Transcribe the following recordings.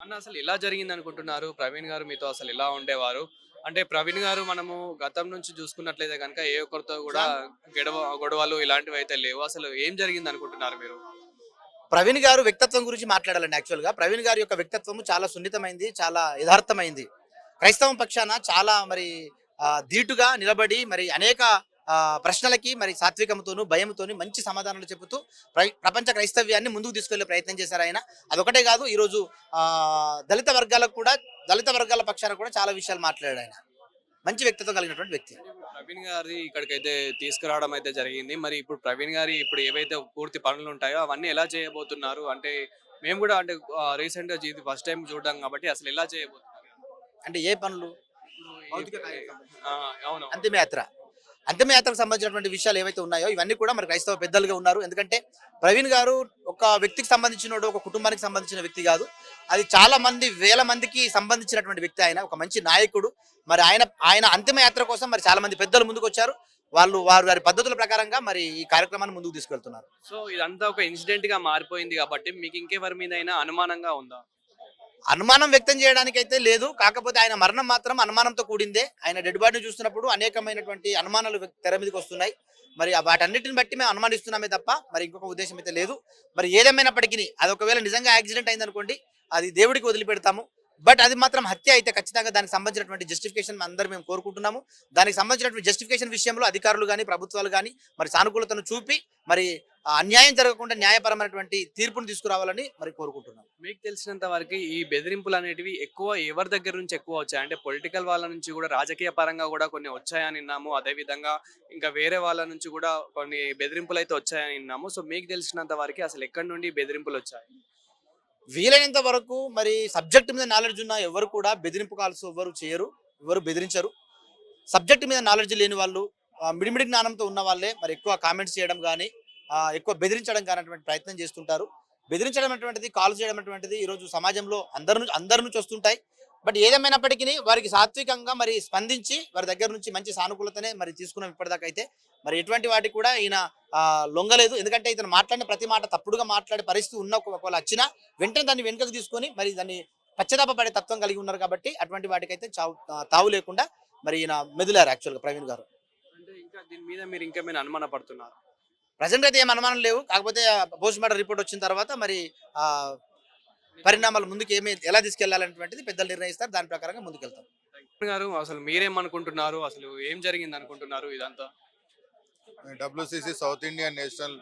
అన్న అసలు ఎలా జరిగింది అనుకుంటున్నారు ప్రవీణ్ గారు మీతో అసలు ఎలా ఉండేవారు? అంటే ప్రవీణ్ గారు మనము గతం నుంచి చూసుకున్నట్లయితే కనుక ఏ ఒక్కరితో కూడా గొడవ గొడవలు ఇలాంటివి అయితే లేవు. అసలు ఏం జరిగింది అనుకుంటున్నారు మీరు? ప్రవీణ్ గారు వ్యక్తిత్వం గురించి మాట్లాడాలండి యాక్చువల్గా ప్రవీణ్ గారి యొక్క వ్యక్తిత్వం చాలా సున్నితమైంది చాలా యథార్థమైంది. క్రైస్తవం పక్షాన చాలా మరి ధీటుగా నిలబడి మరి అనేక ప్రశ్నలకి మరి సాత్వికంతోను భయంతోని మంచి సమాధానాలు చెబుతూ ప్ర- ప్రపంచ క్రైస్తవ్యాన్ని ముందుకు తీసుకెళ్ళే ప్రయత్నం చేశారు ఆయన. అదొకటే కాదు ఈరోజు ఆ, దళిత వర్గాలకు కూడా దళిత వర్గాల పక్షాన కూడా చాలా విషయాలు మాట్లాడాడు ఆయన. మంచి వ్యక్తిత్వం కలిగినటువంటి వ్యక్తి. ప్రవీణ్ గారి ఇక్కడికైతే తీసుకురావడం అయితే జరిగింది. మరి ఇప్పుడు ప్రవీణ్ గారి ఇప్పుడు ఏవైతే పూర్తి పనులు ఉంటాయో అవన్నీ ఎలా చేయబోతున్నారు? అంటే మేము కూడా అంటే రీసెంట్గా ఇది ఫస్ట్ టైం చూడడం కాబట్టి అసలు ఎలా చేయబోతున్నారు? అంటే ఏ పనులు? అవును. అంతిమయాత్ర. అంతిమయాత్రకు సంబంధించినటువంటి విషయాలు ఏవైతే ఉన్నాయో ఇవన్నీ కూడా మరి క్రైస్తవ పెద్దలుగా ఉన్నారు. ఎందుకంటే ప్రవీణ్ గారు ఒక వ్యక్తికి సంబంధించిన ఒక కుటుంబానికి సంబంధించిన వ్యక్తి కాదు. అది చాలా మంది వేల మందికి సంబంధించినటువంటి వ్యక్తి ఆయన ఒక మంచి నాయకుడు. మరి ఆయన ఆయన అంతిమయాత్ర కోసం మరి చాలా మంది పెద్దలు ముందుకు వచ్చారు వాళ్ళు వారు వారి పద్ధతుల ప్రకారంగా మరి ఈ కార్యక్రమాన్ని ముందుకు తీసుకెళ్తున్నారు. సో ఇదంతా ఒక ఇన్సిడెంట్గా మారిపోయింది కాబట్టి మీకు ఇంకెవరి మీద అనుమానంగా ఉందా? అనుమానం వ్యక్తం చేయడానికి అయితే లేదు. కాకపోతే ఆయన మరణం మాత్రం అనుమానంతో కూడిందే. ఆయన డెడ్ బాడీని చూస్తున్నప్పుడు అనేకమైనటువంటి అనుమానాలు తెర మీదకి వస్తున్నాయి. మరి వాటన్నిటిని బట్టి మేము అనుమానిస్తున్నామే తప్ప మరి ఇంకొక ఉద్దేశం అయితే లేదు. మరి ఏదేమైనప్పటికీ అది ఒకవేళ నిజంగా యాక్సిడెంట్ అయిందనుకోండి అది దేవుడికి వదిలిపెడతాము. బట్ అది మాత్రం హత్య అయితే ఖచ్చితంగా దానికి సంబంధించినటువంటి జస్టిఫికేషన్ అందరూ మేము కోరుకుంటున్నాము. దానికి సంబంధించినటువంటి జస్టిఫికేషన్ విషయంలో అధికారులు కానీ ప్రభుత్వాలు కానీ మరి సానుకూలతను చూపి మరి అన్యాయం జరగకుండా న్యాయపరమైనటువంటి తీర్పును తీసుకురావాలని మరి కోరుకుంటున్నాం. మీకు తెలిసినంత వరకు ఈ బెదిరింపులు అనేటివి ఎక్కువ ఎవరి దగ్గర నుంచి ఎక్కువ వచ్చాయి? అంటే పొలిటికల్ వాళ్ళ నుంచి కూడా రాజకీయ పరంగా కూడా కొన్ని వచ్చాయని విన్నాము. అదే విధంగా ఇంకా వేరే వాళ్ళ నుంచి కూడా కొన్ని బెదిరింపులు అయితే వచ్చాయని విన్నాము. సో మీకు తెలిసినంత వరకు అసలు ఎక్కడి నుండి బెదిరింపులు వచ్చాయి? వీలైనంత వరకు మరి సబ్జెక్ట్ మీద నాలెడ్జ్ ఉన్న ఎవరు కూడా బెదిరింపు కాల్స్ ఎవరు చేయరు ఎవరు బెదిరించరు. సబ్జెక్ట్ మీద నాలెడ్జ్ లేని వాళ్ళు మిడిమిడి జ్ఞానంతో ఉన్న వాళ్ళే మరి ఎక్కువ కామెంట్స్ చేయడం కానీ ఎక్కువ బెదిరించడం కానీ ప్రయత్నం చేస్తుంటారు. బెదిరించడం అటువంటిది కాల్ చేయడం అటువంటిది ఈరోజు సమాజంలో అందరి నుంచి అందరి నుంచి వస్తుంటాయి. బట్ ఏదేమైనప్పటికీ వారికి సాత్వికంగా మరి స్పందించి వారి దగ్గర నుంచి మంచి సానుకూలతనే మరి తీసుకున్నాం ఇప్పటిదాకా అయితే మరి ఎటువంటి వాటికి కూడా ఈయన లొంగలేదు. ఎందుకంటే ఇతను మాట్లాడిన ప్రతి మాట తప్పుడుగా మాట్లాడే పరిస్థితి ఉన్న ఒక- ఒకవేళ వచ్చినా వెంటనే దాన్ని వెనుకకు తీసుకొని మరి దాన్ని పశ్చాత్తాపడే తత్వం కలిగి ఉన్నారు కాబట్టి అటువంటి వాటికైతే చావు తావు లేకుండా మరి ఈయన మెదిలారు యాక్చువల్గా ప్రవీణ్ గారు. అంటే ఇంకా దీని మీద మీరు ఇంకేమైనా అనుమాన పడుతున్నారు? ప్రజెంట్ అయితే ఏం అనుమానం లేవు. కాకపోతే పోస్ట్ మార్టం రిపోర్ట్ వచ్చిన తర్వాత మరి ఆ పరిణామాలు ముందుకు ఏమి ఎలా తీసుకెళ్ళాలనేటువంటిది పెద్దలు నిర్ణయిస్తారు. దాని ప్రకారంగా ముందుకెళ్తాం. గారు అసలు మీరేమనుకుంటున్నారు అసలు ఏం జరిగింది అనుకుంటున్నారు ఇదంతా? WCC south Indian national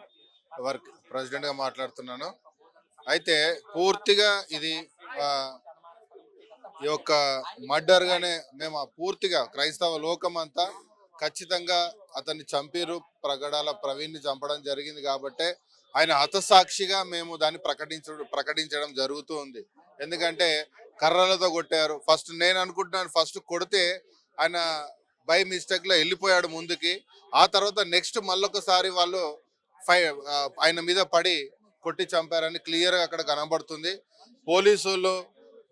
work ప్రెసిడెంట్గా మాట్లాడుతున్నాను. అయితే పూర్తిగా ఇది ఈ యొక్క మర్డర్గానే మేము ఆ పూర్తిగా క్రైస్తవ లోకం అంతా ఖచ్చితంగా అతన్ని చంపిరు ప్రగడాల ప్రవీణ్ని చంపడం జరిగింది కాబట్టే ఆయన హతసాక్షిగా మేము దాన్ని ప్రకటించడం ప్రకటించడం జరుగుతూ ఉంది. ఎందుకంటే కర్రలతో కొట్టారు. ఫస్ట్ నేను అనుకుంటున్నాను ఫస్ట్ కొడితే ఆయన బై మిస్టేక్లో వెళ్ళిపోయాడు ముందుకి. ఆ తర్వాత నెక్స్ట్ మళ్ళొకసారి వాళ్ళు ఫై ఆయన మీద పడి కొట్టి చంపారని క్లియర్గా అక్కడ కనబడుతుంది. పోలీసులు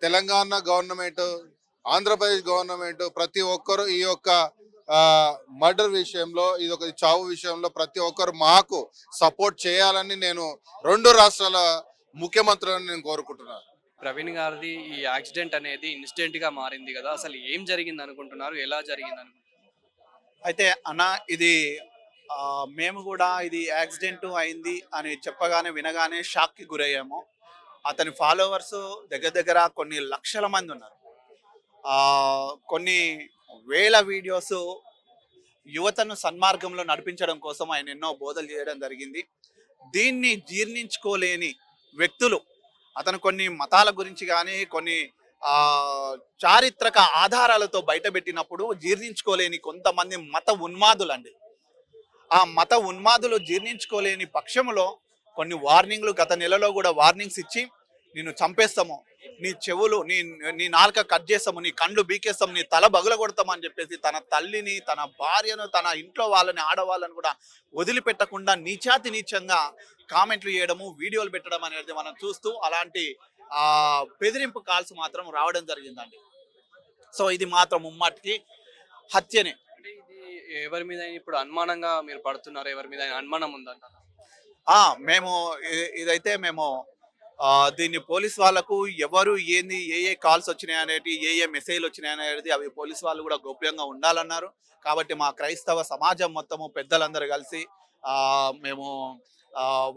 తెలంగాణ గవర్నమెంట్ ఆంధ్రప్రదేశ్ గవర్నమెంట్ ప్రతి ఒక్కరు ఈ యొక్క మర్డర్ విషయంలో ఇది ఒక చావు విషయంలో ప్రతి ఒక్కరు మాకు సపోర్ట్ చేయాలని నేను రెండు రాష్ట్రాల ముఖ్యమంత్రులను నేను కోరుకుంటున్నాను. ప్రవీణ్ గారిది ఈ యాక్సిడెంట్ అనేది ఇన్సిడెంట్గా మారింది కదా అసలు ఏం జరిగింది అనుకుంటున్నారు ఎలా జరిగింది అనుకుంటున్నారు? అయితే అన్న ఇది ఆ, మేము కూడా ఇది యాక్సిడెంట్ అయింది అని చెప్పగానే వినగానే షాక్కి గురయ్యాము. అతని ఫాలోవర్స్ దగ్గర దగ్గర కొన్ని లక్షల మంది ఉన్నారు. ఆ, కొన్ని వేల వీడియోస్ యువతను సన్మార్గంలో నడిపించడం కోసం ఆయన ఎన్నో బోధలు చేయడం జరిగింది. దీన్ని జీర్ణించుకోలేని వ్యక్తులు అతను కొన్ని మతాల గురించి కానీ కొన్ని చారిత్రక ఆధారాలతో బయటపెట్టినప్పుడు జీర్ణించుకోలేని కొంతమంది మత ఉన్మాదులండి. ఆ మత ఉన్మాదులు జీర్ణించుకోలేని పక్షంలో కొన్ని వార్నింగ్లు గత నెలలో కూడా వార్నింగ్స్ ఇచ్చి నిన్ను చంపేస్తాము. నీ చెవులు నీ నీ నాలుక కట్ చేస్తాము నీ కండ్లు బీకేస్తాము నీ తల బగుల కొడతామని చెప్పేసి తన తల్లిని తన భార్యను తన ఇంట్లో వాళ్ళని ఆడవాళ్ళని కూడా వదిలిపెట్టకుండా నీచాతి నీచంగా కామెంట్లు చేయడము వీడియోలు పెట్టడం అనేది మనం చూస్తూ అలాంటి ఆ బెదిరింపు కాల్స్ మాత్రం రావడం జరిగిందండి. సో ఇది మాత్రం ముమ్మాటికి హత్యనే. ఎవరి మీద ఇప్పుడు అనుమానంగా మీరు పడుతున్నారు ఎవరి మీద అనుమానం ఉందంట ఆ మేము ఇదైతే మేము దీన్ని పోలీస్ వాళ్ళకు ఎవరు ఏంది ఏ ఏ కాల్స్ వచ్చినాయి అనేది ఏ ఏ మెసేజ్లు వచ్చినాయి అనేది అవి పోలీస్ వాళ్ళు కూడా గోప్యంగా ఉండాలన్నారు. కాబట్టి మా క్రైస్తవ సమాజం మొత్తము పెద్దలందరూ కలిసి మేము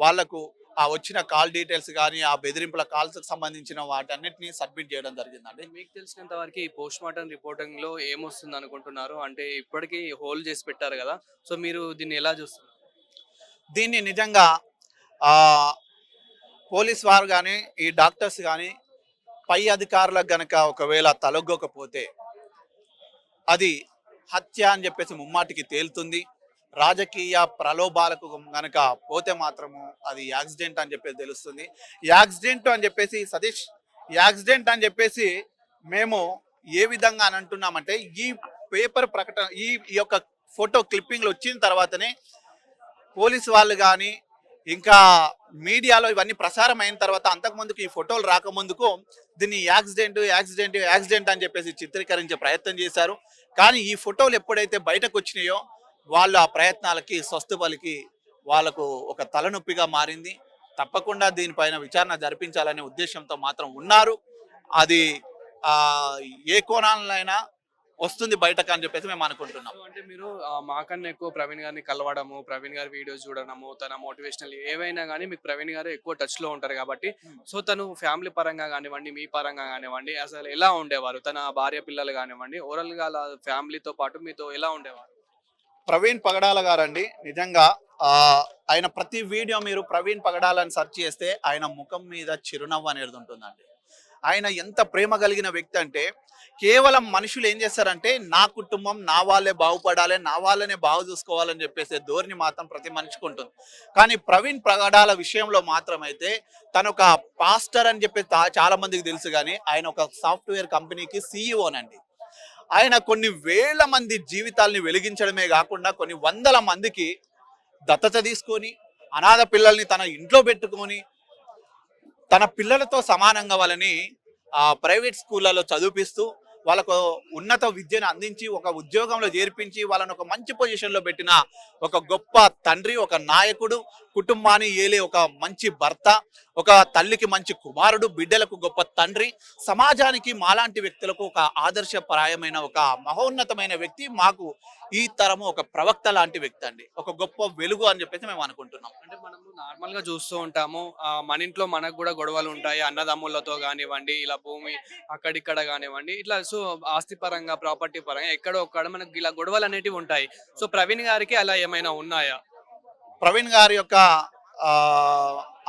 వాళ్ళకు ఆ వచ్చిన కాల్ డీటెయిల్స్ కానీ ఆ బెదిరింపుల కాల్స్ సంబంధించిన వాటన్నిటిని సబ్మిట్ చేయడం జరిగిందండి. మీకు తెలిసినంత వరకు ఈ పోస్ట్ మార్టం రిపోర్టింగ్లో ఏమొస్తుంది అనుకుంటున్నారు? అంటే ఇప్పటికీ హోల్ చేసి పెట్టారు కదా సో మీరు దీన్ని ఎలా చూస్తున్నారు? దీన్ని నిజంగా పోలీస్ వారు కానీ ఈ డాక్టర్స్ కానీ పై అధికారులకు గనక ఒకవేళ తలొగ్గకపోతే అది హత్య అని చెప్పేసి ముమ్మాటికి తేలుతుంది. రాజకీయ ప్రలోభాలకు గనక పోతే మాత్రము అది యాక్సిడెంట్ అని చెప్పేసి తెలుస్తుంది. యాక్సిడెంట్ అని చెప్పేసి సతీష్ యాక్సిడెంట్ అని చెప్పేసి మేము ఏ విధంగా అని అంటున్నామంటే ఈ పేపర్ ప్రకటన ఈ ఈ యొక్క ఫోటో క్లిప్పింగ్లు వచ్చిన తర్వాతనే పోలీసు వాళ్ళు కానీ ఇంకా మీడియాలో ఇవన్నీ ప్రసారం అయిన తర్వాత అంతకుముందుకు ఈ ఫోటోలు రాకముందుకు దీన్ని యాక్సిడెంట్ యాక్సిడెంట్ యాక్సిడెంట్ అని చెప్పేసి చిత్రీకరించే ప్రయత్నం చేశారు. కానీ ఈ ఫోటోలు ఎప్పుడైతే బయటకు వచ్చినాయో వాళ్ళు ఆ ప్రయత్నాలకి స్వస్థ పలికి వాళ్ళకు ఒక తలనొప్పిగా మారింది. తప్పకుండా దీనిపైన విచారణ జరిపించాలనే ఉద్దేశంతో మాత్రం ఉన్నారు. అది ఏ కోణాలైనా వస్తుంది బయటకు అని చెప్పేసి మేము అనుకుంటున్నాం. అంటే మీరు ఆ, మాకన్నా ఎక్కువ ప్రవీణ్ గారిని కలవడము ప్రవీణ్ గారి వీడియోస్ చూడడము తన మోటివేషనల్ ఏవైనా కానీ మీకు ప్రవీణ్ గారు ఎక్కువ టచ్లో ఉంటారు కాబట్టి Hmm. సో తను ఫ్యామిలీ పరంగా కానివ్వండి మీ పరంగా కానివ్వండి అసలు ఎలా ఉండేవారు? తన భార్య పిల్లలు కానివ్వండి ఓవరాల్గా అలా ఫ్యామిలీతో పాటు మీతో ఎలా ఉండేవారు? ప్రవీణ్ పగడాల గారండి. నిజంగా ఆ, ఆయన ప్రతి వీడియో మీరు ప్రవీణ్ పగడాలని సెర్చ్ చేస్తే ఆయన ముఖం మీద చిరునవ్వు అనేది ఉంటుందండి. ఆయన ఎంత ప్రేమ కలిగిన వ్యక్తి అంటే కేవలం మనుషులు ఏం చేస్తారంటే నా కుటుంబం నా వాళ్ళే బాగుపడాలి నా వాళ్ళనే బాగు చూసుకోవాలని చెప్పేసి ధోరణి మాత్రం ప్రతి మనిషికి ఉంటుంది. కానీ ప్రవీణ్ ప్రగడాల విషయంలో మాత్రమైతే తను ఒక పాస్టర్ అని చెప్పి తా- చాలా మందికి తెలుసు కానీ ఆయన ఒక సాఫ్ట్వేర్ కంపెనీకి సీఈఓనండి ఆయన కొన్ని వేల మంది జీవితాల్ని వెలిగించడమే కాకుండా కొన్ని వందల మందికి దత్తత తీసుకొని అనాథ పిల్లల్ని తన ఇంట్లో పెట్టుకొని తన పిల్లలతో సమానంగా వాళ్ళని ప్రైవేట్ స్కూళ్ళలో చదివిపిస్తూ వాళ్ళకు ఉన్నత విద్యను అందించి ఒక ఉద్యోగంలో చేర్పించి వాళ్ళని ఒక మంచి పొజిషన్లో పెట్టిన ఒక గొప్ప తండ్రి ఒక నాయకుడు కుటుంబాన్ని ఏలే ఒక మంచి భర్త ఒక తల్లికి మంచి కుమారుడు బిడ్డలకు గొప్ప తండ్రి సమాజానికి మాలాంటి వ్యక్తులకు ఒక ఆదర్శప్రాయమైన ఒక మహోన్నతమైన వ్యక్తి మాకు ఈ తరము ఒక ప్రవక్త లాంటి వ్యక్తి అండి. ఒక గొప్ప వెలుగు అని చెప్పేసి మేము అనుకుంటున్నాం. అంటే మనము నార్మల్గా చూస్తూ ఉంటాము. మన ఇంట్లో మనకు కూడా గొడవలు ఉంటాయి. అన్నదమ్ములతో కానివ్వండి ఇలా భూమి అక్కడిక్కడ కానివ్వండి ఇట్లా సో ఆస్తి పరంగా ప్రాపర్టీ పరంగా ఎక్కడో ఒక్కడ మనకు ఇలా గొడవలు అనేటివి ఉంటాయి. సో ప్రవీణ్ గారికి అలా ఏమైనా ఉన్నాయా? ప్రవీణ్ గారి యొక్క ఆ,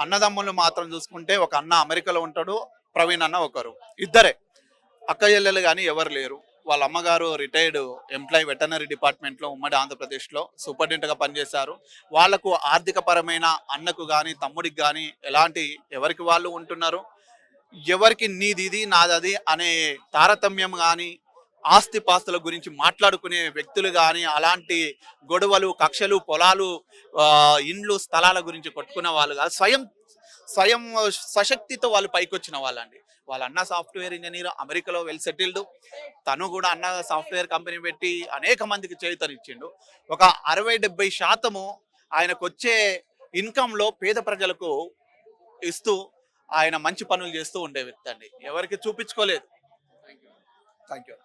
అన్నదమ్ములు మాత్రం చూసుకుంటే ఒక అన్న అమెరికాలో ఉంటాడు ప్రవీణ్ అన్న ఒకరు. ఇద్దరే. అక్క చెల్లెలు కానీ ఎవరు లేరు. వాళ్ళ అమ్మగారు రిటైర్డ్ ఎంప్లాయ్ వెటనరీ డిపార్ట్మెంట్లో ఉమ్మడి ఆంధ్రప్రదేశ్లో సూపరింటెండెంట్గా పనిచేశారు. వాళ్ళకు ఆర్థిక పరమైన అన్నకు కానీ తమ్ముడికి కానీ ఎలాంటి ఎవరికి వాళ్ళు ఉంటున్నారు? ఎవరికి నీది ఇది నాది అది అనే తారతమ్యం కానీ ఆస్తి పాస్తుల గురించి మాట్లాడుకునే వ్యక్తులు కానీ అలాంటి గొడవలు కక్షలు పొలాలు ఇండ్లు స్థలాల గురించి కొట్టుకున్న వాళ్ళు కాదు. స్వయం స్వయం సశక్తితో వాళ్ళు పైకి వచ్చిన వాళ్ళండి. వాళ్ళ అన్న సాఫ్ట్వేర్ ఇంజనీర్ అమెరికాలో వెల్ సెటిల్డ్. తను కూడా అన్న సాఫ్ట్వేర్ కంపెనీ పెట్టి అనేక మందికి చేయుతనిచ్చిండు ఒక అరవై డెబ్బై శాతము ఆయనకు వచ్చే income లో పేద ప్రజలకు ఇస్తూ ఆయన మంచి పనులు చేస్తూ ఉండే వ్యక్తి అండి. ఎవరికి చూపించుకోలేదు. Thank you